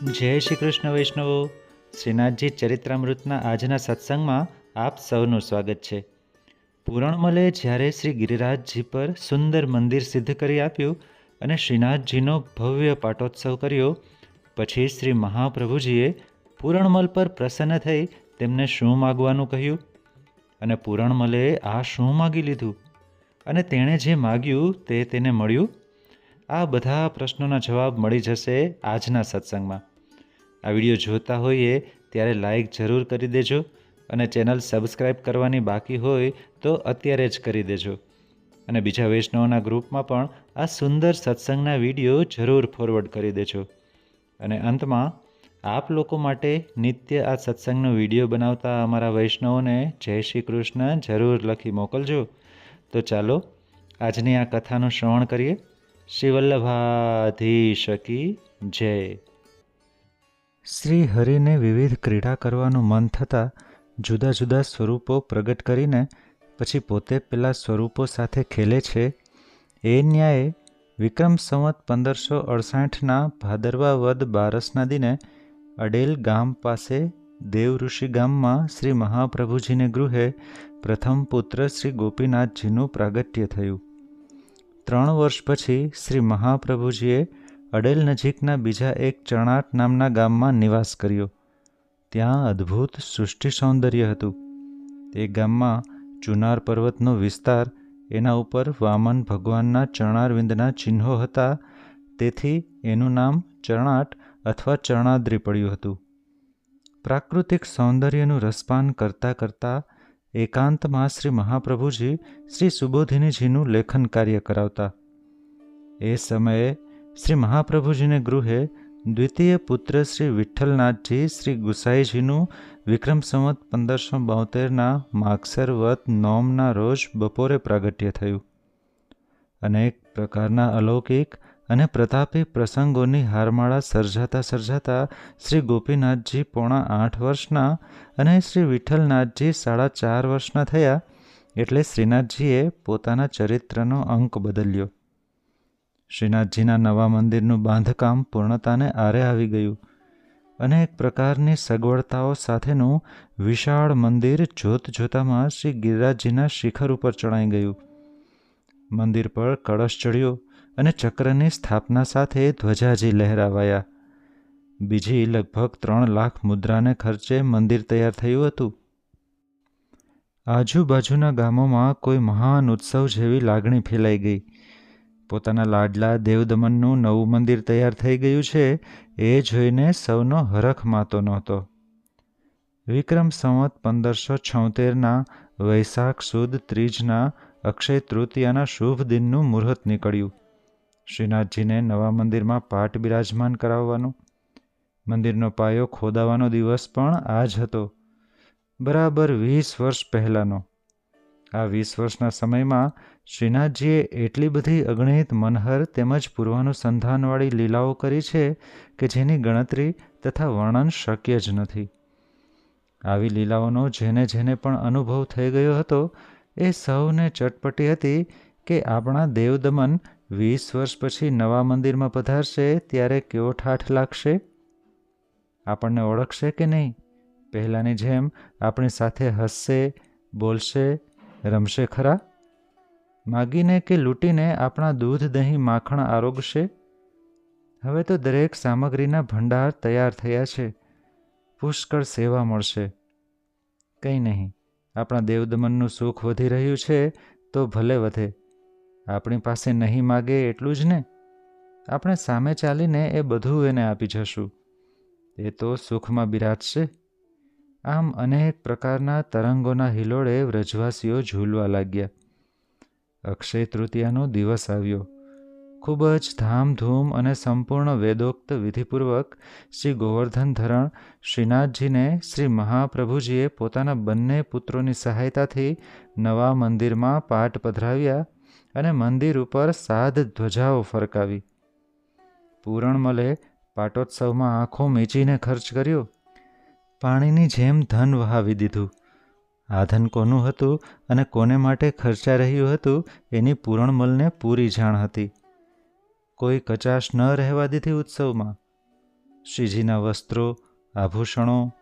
જય શ્રી કૃષ્ણ વૈષ્ણવો. શ્રીનાથજી ચરિત્રામૃતના આજના સત્સંગમાં આપ સૌનું સ્વાગત છે. પૂરણમલે જ્યારે શ્રી ગિરિરાજજી પર સુંદર મંદિર સિદ્ધ કરી આપ્યું અને શ્રીનાથજીનો ભવ્ય પાટોત્સવ કર્યો, પછી શ્રી મહાપ્રભુજીએ પૂરણમલ પર પ્રસન્ન થઈ તેમને શું માગવાનું કહ્યું? અને પૂરણમલે આ શું માગી લીધું? અને તેણે જે માગ્યું તે તેને મળ્યું? આ બધા પ્રશ્નોના જવાબ મળી જશે આજના સત્સંગમાં. આ વીડિયો જોતા હોઈએ ત્યારે લાઈક જરૂર કરી દેજો અને ચેનલ સબસ્ક્રાઈબ કરવાની બાકી હોય તો અત્યારે જ કરી દેજો. અને બીજા વૈષ્ણવના ગ્રુપમાં પણ આ સુંદર સત્સંગના વીડિયો જરૂર ફોરવર્ડ કરી દેજો. અને અંતમાં, આપ લોકો માટે નિત્ય આ સત્સંગનો વીડિયો બનાવતા અમારા વૈષ્ણવોને જય શ્રી કૃષ્ણ જરૂર લખી મોકલજો. તો ચાલો, આજની આ કથાનું શ્રવણ કરીએ. શ્રી વલ્લભાધીશ કી જય. શ્રી હરિને વિવિધ ક્રીડા કરવાનું મન થતાં જુદા જુદા સ્વરૂપો પ્રગટ કરીને પછી પોતે પેલા સ્વરૂપો સાથે ખેલે છે. એ ન્યાયે વિક્રમ સંવત પંદરસો અડસાઠના ભાદરવા વદ બારસના દિને અડેલ ગામ પાસે દેવઋષિ ગામમાં શ્રી મહાપ્રભુજીને ગૃહે પ્રથમ પુત્ર શ્રી ગોપીનાથજીનું પ્રાગટ્ય થયું. ત્રણ વર્ષ પછી શ્રી મહાપ્રભુજીએ અડેલ નજીકના બીજા એક ચણાટ નામના ગામમાં નિવાસ કર્યો. ત્યાં અદ્ભુત સૃષ્ટિ સૌંદર્ય હતું. તે ગામમાં ચુનાર પર્વતનો વિસ્તાર, એના ઉપર વામન ભગવાનના ચરણારવિંદના ચિહ્નો હતા, તેથી એનું નામ ચરણાટ અથવા ચરણાદ્રી પડ્યું હતું. પ્રાકૃતિક સૌંદર્યનું રસપાન કરતાં કરતાં એકાંતમાં શ્રી મહાપ્રભુજી શ્રી સુબોધિનીજીનું લેખન કાર્ય કરાવતા. એ સમયે શ્રી મહાપ્રભુજીને ગૃહે દ્વિતીય પુત્ર શ્રી વિઠ્ઠલનાથજી શ્રી ગુસાઈજીનું વિક્રમ સંવત પંદરસો બોતેરના માગસર વત નોમના રોજ બપોરે પ્રાગટ્ય થયું. અનેક પ્રકારના અલૌકિક અને પ્રતાપી પ્રસંગોની હારમાળા સર્જાતા સર્જાતા શ્રી ગોપીનાથજી પોણા આઠ વર્ષના અને શ્રી વિઠ્ઠલનાથજી સાડા ચાર વર્ષના થયા એટલે શ્રીનાથજીએ પોતાના ચરિત્રનો અંક બદલ્યો. શ્રીનાથજીના નવા મંદિરનું બાંધકામ પૂર્ણતાને આરે આવી ગયું અનેક પ્રકારની સગવડતાઓ સાથેનું વિશાળ મંદિર જોત જોતામાં શ્રી ગિરિરાજજીના શિખર ઉપર ચણાઈ ગયું. મંદિર પર કળશ ચડ્યો અને ચક્રની સ્થાપના સાથે ધ્વજાજી લહેરાવાયા. બીજી લગભગ ત્રણ લાખ મુદ્રાને ખર્ચે મંદિર તૈયાર થયું હતું. આજુબાજુના ગામોમાં કોઈ મહાન ઉત્સવ જેવી લાગણી ફેલાઈ ગઈ. પોતાના લાડલા દેવદમનનું નવું મંદિર તૈયાર થઈ ગયું છે, એ જોઈને સૌનો હરખ માતો નહોતો. વિક્રમ સંવત પંદરસો છોતેરના વૈશાખ સુદ ત્રીજના અક્ષય તૃતીયાના શુભ દિનનું મુહૂર્ત નીકળ્યું. શ્રીનાથજીને નવા મંદિરમાં પાઠ બિરાજમાન કરાવવાનો, મંદિરનો પાયો ખોદાવાનો દિવસ પણ આ જ હતો. બરાબર વીસ વર્ષ પહેલાંનો. આ વીસ વર્ષના સમયમાં શ્રીનાથજીએ એટલી બધી અગણિત મનહર તેમજ પૂર્વાનુસંધાનવાળી લીલાઓ કરી છે કે જેની ગણતરી તથા વર્ણન શક્ય જ નથી. આવી લીલાઓનો જેને જેને પણ અનુભવ થઈ ગયો હતો, એ સૌને ચટપટી હતી કે આપણા દેવદમન વીસ વર્ષ પછી નવા મંદિરમાં પધારશે ત્યારે કેવો ઠાઠ લાગશે? આપણને ઓળખશે કે નહીં? પહેલાંની જેમ આપણી સાથે હસશે, બોલશે, રમશે ખરા? માગીને કે લૂંટીને આપણા દૂધ, દહીં, માખણ આરોગશે? હવે તો દરેક સામગ્રીના ભંડાર તૈયાર થયા છે. પુષ્કળ સેવા મળશે. કંઈ નહીં, આપણા દેવદમનનું સુખ વધી રહ્યું છે તો ભલે વધે. આપણી પાસે નહીં માગે એટલું જ ને? આપણે સામે ચાલીને એ બધું એને આપી જશું. એ તો સુખમાં બિરાજશે. આમ અનેક પ્રકારના તરંગોના હિલોળે વ્રજવાસીઓ ઝૂલવા લાગ્યા. અક્ષય તૃતીયાનો દિવસ આવ્યો. ખૂબ જ ધામધૂમ અને સંપૂર્ણ વેદોક્ત વિધિપૂર્વક શ્રી ગોવર્ધન ધરણ શ્રીનાથજીને શ્રી મહાપ્રભુજીએ પોતાના બંને પુત્રોની સહાયતાથી નવા મંદિરમાં પાટ પધરાવ્યા અને મંદિર ઉપર સાધ ધ્વજાઓ ફરકાવી. પૂરણમલે પાટોત્સવમાં આંખો મીચીને ખર્ચ કર્યો. પાણીની જેમ ધન વહાવી દીધું. આ ધન કોનું હતું અને કોને માટે ખર્ચા રહ્યું હતું, એની પૂરણમલને પૂરી જાણ હતી. કોઈ કચાશ ન રહેવા દીધી ઉત્સવમાં. શ્રીજીના વસ્ત્રો, આભૂષણો,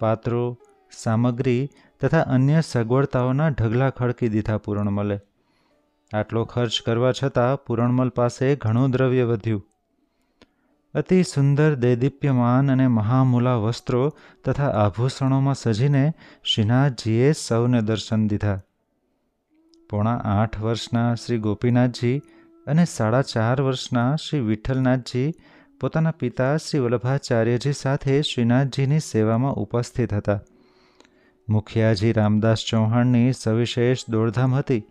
પાત્રો, સામગ્રી તથા અન્ય સગવડતાઓના ઢગલા ખડકી દીધા પૂરણમલે આટલો ખર્ચ કરવા છતાં પૂરણમલ પાસે ઘણું દ્રવ્ય વધ્યું. અતિ સુંદર દૈદીપ્યમાન અને મહામૂલા વસ્ત્રો તથા આભૂષણોમાં સજીને શ્રીનાથજીએ સૌને દર્શન દીધા. પોણા આઠ વર્ષના શ્રી ગોપીનાથજી અને સાડા ચાર વર્ષના શ્રી વિઠ્ઠલનાથજી પોતાના પિતા શ્રી વલ્લભાચાર્યજી સાથે શ્રીનાથજીની સેવામાં ઉપસ્થિત હતા. મુખિયાજી રામદાસ ચૌહાણની સવિશેષ દોડધામ હતી,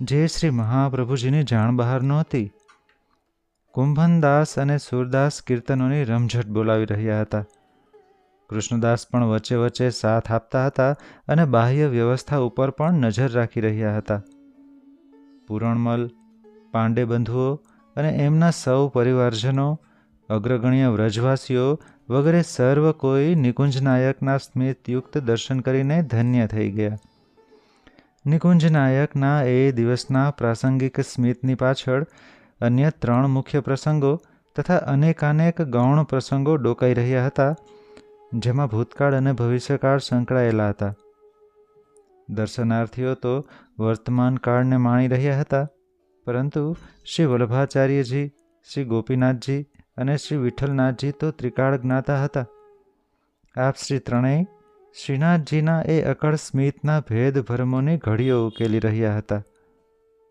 જે શ્રી મહાપ્રભુજીની જાણ બહાર નહોતી કુંભનદાસ અને સુરદાસ કીર્તનોની રમઝટ બોલાવી રહ્યા હતા. કૃષ્ણદાસ પણ વચ્ચે વચ્ચે સાથ આપતા હતા અને બાહ્ય વ્યવસ્થા ઉપર પણ નજર રાખી રહ્યા હતા. પૂરણમલ પાંડે બંધુઓ અને એમના સૌ પરિવારજનો, અગ્રગણ્ય વ્રજવાસીઓ વગેરે સર્વ કોઈ નિકુંજ નાયકના સ્મિતયુક્ત દર્શન કરીને ધન્ય થઈ ગયા. નિકુંજ નાયકના એ દિવસના પ્રાસંગિક સ્મિતની પાછળ અન્ય ત્રણ મુખ્ય પ્રસંગો તથા અનેકાનેક ગૌણ પ્રસંગો ડોકાઈ રહ્યા હતા, જેમાં ભૂતકાળ અને ભવિષ્યકાળ સંકળાયેલા હતા. દર્શનાર્થીઓ તો વર્તમાન કાળને માણી રહ્યા હતા, પરંતુ શ્રી વલ્લભાચાર્યજી, શ્રી ગોપીનાથજી અને શ્રી વિઠ્ઠલનાથજી તો ત્રિકાળ જ્ઞાતા હતા. આપ શ્રી ત્રણેય શ્રીનાથજીના એ અકળ સ્મિતના ભેદ ભરમોની ઘડીઓ ઉકેલી રહ્યા હતા.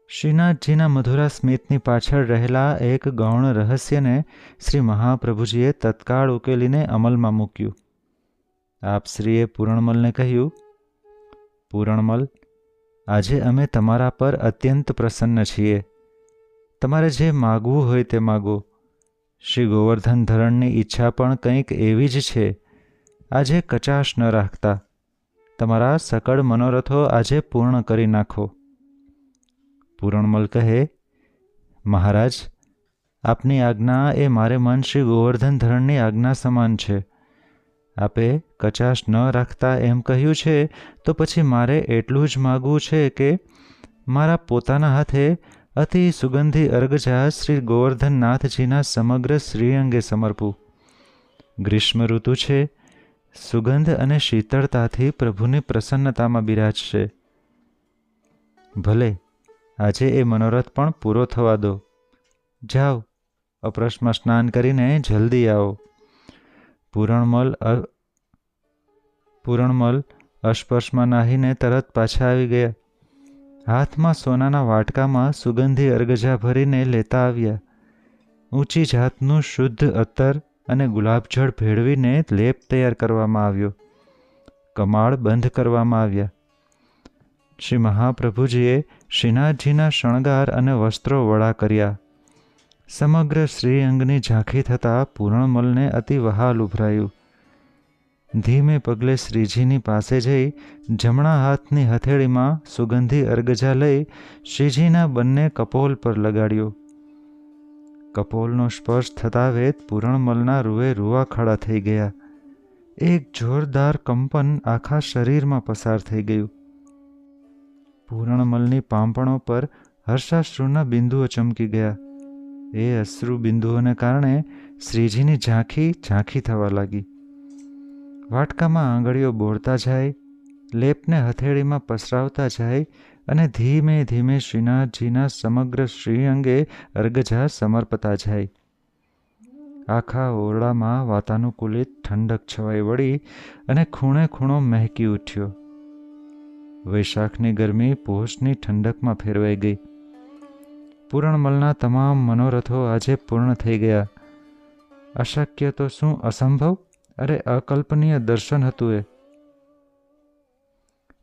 શ્રીનાથજીના મધુરા સ્મિતની પાછળ રહેલા એક ગૌણ રહસ્યને શ્રી મહાપ્રભુજીએ તત્કાળ ઉકેલીને અમલમાં મૂક્યું. આપ શ્રીએ પૂરણમલને કહ્યું, પૂરણમલ, આજે અમે તમારા પર અત્યંત પ્રસન્ન છીએ. તમારે જે માગવું હોય તે માગો. શ્રી ગોવર્ધન ધરણની ઈચ્છા પણ કંઈક એવી જ છે. આજે કચાશ ન રાખતા. તમારા સકળ મનોરથો આજે પૂર્ણ કરી નાખો. પૂરણમલ કહે, મહારાજ, આપની આજ્ઞા એ મારે મન શ્રી ગોવર્ધન ધરણની આજ્ઞા સમાન છે. આપે કચાશ ન રાખતા એમ કહ્યું છે, તો પછી મારે એટલું જ માગવું છે કે મારા પોતાના હાથે અતિ સુગંધી અર્ગજા શ્રી ગોવર્ધનનાથજીના સમગ્ર શ્રીઅંગે સમર્પું. ગ્રીષ્મ ઋતુ છે, સુગંધ અને શીતળતાથી પ્રભુની પ્રસન્નતામાં બિરાજશે. ભલે આજે એ મનોરથ પણ પૂરો થવા દો. જાઓ અપ્રશમાં સ્નાન કરીને જલ્દી આવો. પૂરણમલ પૂરણમલ અસ્પર્શમાં નાહીને તરત પાછા આવી ગયા. હાથમાં સોનાના વાટકામાં સુગંધી અર્ગજા ભરીને લેતા આવ્યા. ઊંચી જાતનું શુદ્ધ અત્તર અને ગુલાબજળ ભેળવીને લેપ તૈયાર કરવામાં આવ્યો. કમાળ બંધ કરવામાં આવ્યા. શ્રી મહાપ્રભુજીએ શ્રીનાથજીના શણગાર અને વસ્ત્રો વડા કર્યા. સમગ્ર શ્રીઅંગની ઝાંખી થતાં પૂરણમલને અતિ વહાલ ઉભરાયું. ધીમે પગલે શ્રીજીની પાસે જઈ જમણા હાથની હથેળીમાં સુગંધી અર્ગજા લઈ શ્રીજીના બંને કપોલ પર લગાડ્યો. કપોલનો સ્પર્શ થતા વેદ પૂરણમલના રૂએ રૂવા ખડા થઈ ગયા. એક જોરદાર કંપન આખા શરીરમાં પસાર થઈ ગયું. પૂરણમલની પાંપણો પર હર્ષાશ્રુના બિંદુઓ ચમકી ગયા. એ અશ્રુ બિંદુઓને કારણે શ્રીજીની ઝાંખી ઝાંખી થવા લાગી. વાટકામાં આંગળીઓ બોળતા જાય, લેપને હથેળીમાં પસરાવતા જાય અને ધીમે ધીમે શ્રીનાથજીના સમગ્ર શ્રી અંગે અર્ગજા સમર્પતા જાય. આખા ઓરડામાં વાતાનુકૂલિત ઠંડક છવાઈ વળી અને ખૂણે ખૂણો મહેકી ઉઠ્યો. વૈશાખની ગરમી પોષની ઠંડકમાં ફેરવાઈ ગઈ. પૂરણમલના તમામ મનોરથો આજે પૂર્ણ થઈ ગયા. અશક્ય તો શું અસંભવ? અરે, અકલ્પનીય દર્શન હતું એ.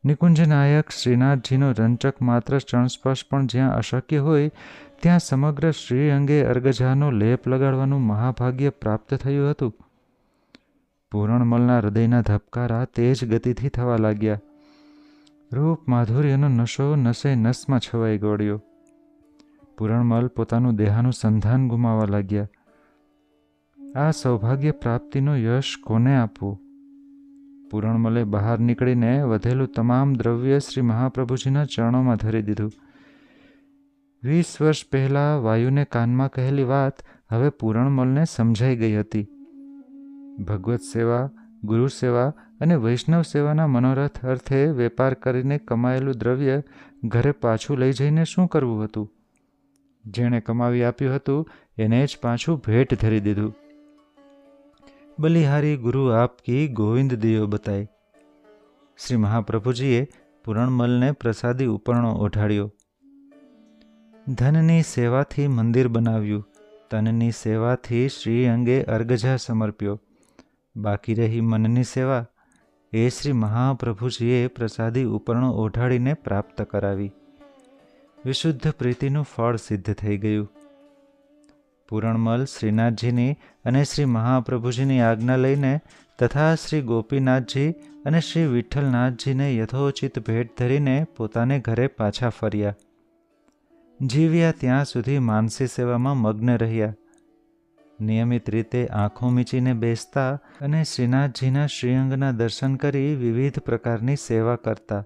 નિકુંજ નાયક શ્રીનાથજીનો રંચક માત્ર ચણસ્પર્શ પણ જ્યાં અશક્ય હોય, ત્યાં સમગ્ર શ્રી અંગે અર્ગજાનો લેપ લગાડવાનું મહાભાગ્ય પ્રાપ્ત થયું હતું. પૂરણમલના હૃદયના ધબકારા તેજ ગતિથી થવા લાગ્યા. રૂપ માધુર્યનો નશો નસે નસમાં છવાઈ ગળ્યો. પૂરણમલ પોતાનું દેહાનું સંધાન ગુમાવા લાગ્યા. આ સૌભાગ્ય પ્રાપ્તિનો યશ કોને આપવું? પૂરણમલે બહાર નીકળીને વધેલું તમામ દ્રવ્ય શ્રી મહાપ્રભુજીના ચરણોમાં ધરી દીધું. વીસ વર્ષ પહેલાં વાયુને કાનમાં કહેલી વાત હવે પૂરણમલને સમજાઈ ગઈ હતી. ભગવત સેવા ગુરુ સેવા અને વૈષ્ણવ સેવાના મનોરથ અર્થે વેપાર કરીને કમાયેલું દ્રવ્ય ઘરે પાછું લઈ જઈને શું કરવું હતું? જેણે કમાવી આપ્યું હતું, એને જ પાછું ભેટ ધરી દીધું. બલિહારી ગુરુ આપકી ગોવિંદ દિયો બતાય. શ્રી મહાપ્રભુજીએ પૂરણમલને પ્રસાદી ઉપરણો ઓઢાડ્યો ધનની સેવાથી મંદિર બનાવ્યું. તનની સેવાથી શ્રી અંગે અર્ગજા સમર્પ્યો. બાકી રહી મનની સેવા, એ શ્રી મહાપ્રભુજીએ પ્રસાદી ઉપરણો ઓઢાડીને પ્રાપ્ત કરાવી. વિશુદ્ધ પ્રીતિનું ફળ સિદ્ધ થઈ ગયું. પૂરણમલ શ્રીનાથજીની અને શ્રી મહાપ્રભુજીની આજ્ઞા લઈને તથા શ્રી ગોપીનાથજી અને શ્રી વિઠ્ઠલનાથજીને યથોચિત ભેટ ધરીને પોતાને ઘરે પાછા ફર્યા. જીવ્યા ત્યાં સુધી માનસી સેવામાં મગ્ન રહ્યા. નિયમિત રીતે આંખો મીચીને બેસતા અને શ્રીનાથજીના શ્રીઅંગના દર્શન કરી વિવિધ પ્રકારની સેવા કરતા.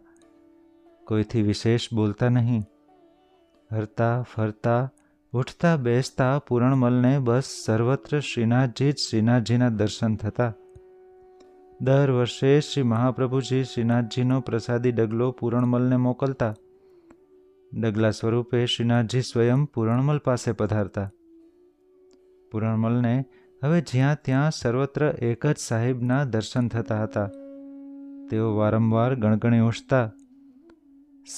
કોઈથી વિશેષ બોલતા નહીં. હરતા, ફરતા, ઉઠતા, બેસતા પૂરણમલને બસ સર્વત્ર શ્રીનાથજી જ શ્રીનાથજીના દર્શન થતા. દર વર્ષે શ્રી મહાપ્રભુજી શ્રીનાથજીનો પ્રસાદી ડગલો પૂરણમલને મોકલતા. ડગલા સ્વરૂપે શ્રીનાથજી સ્વયં પૂરણમલ પાસે પધારતા. પૂરણમલને હવે જ્યાં ત્યાં સર્વત્ર એક જ સાહેબના દર્શન થતા હતા. તેઓ વારંવાર ગણગણી ઉઠતા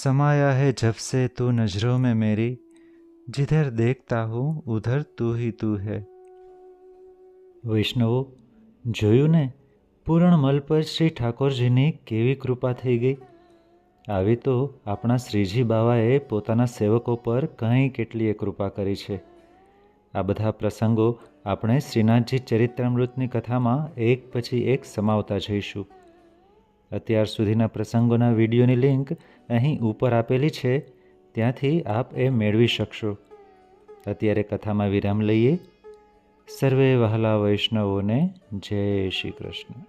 સમાયા હે જબ તું નજરો મેં મેરી, જિધર દેખતા હું ઉધર તું હી તું હે. વૈષ્ણવો, જોયું ને, પૂરણમલ પર શ્રી ઠાકોરજીની કેવી કૃપા થઈ ગઈ? આવી તો આપણા શ્રીજી બાવાએ પોતાના સેવકો પર કંઈ કેટલીય કૃપા કરી છે. આ બધા પ્રસંગો આપણે શ્રીનાથજી ચરિત્રામૃતની કથામાં એક પછી એક સમાવતા જઈશું. અત્યાર સુધીના પ્રસંગોના વિડીયોની લિંક અહીં ઉપર આપેલી છે, ત્યાંથી આપ એ મેળવી શકશો. અત્યારે કથામાં વિરામ લઈએ. સર્વે વહાલા વૈષ્ણવોને જય શ્રી કૃષ્ણ.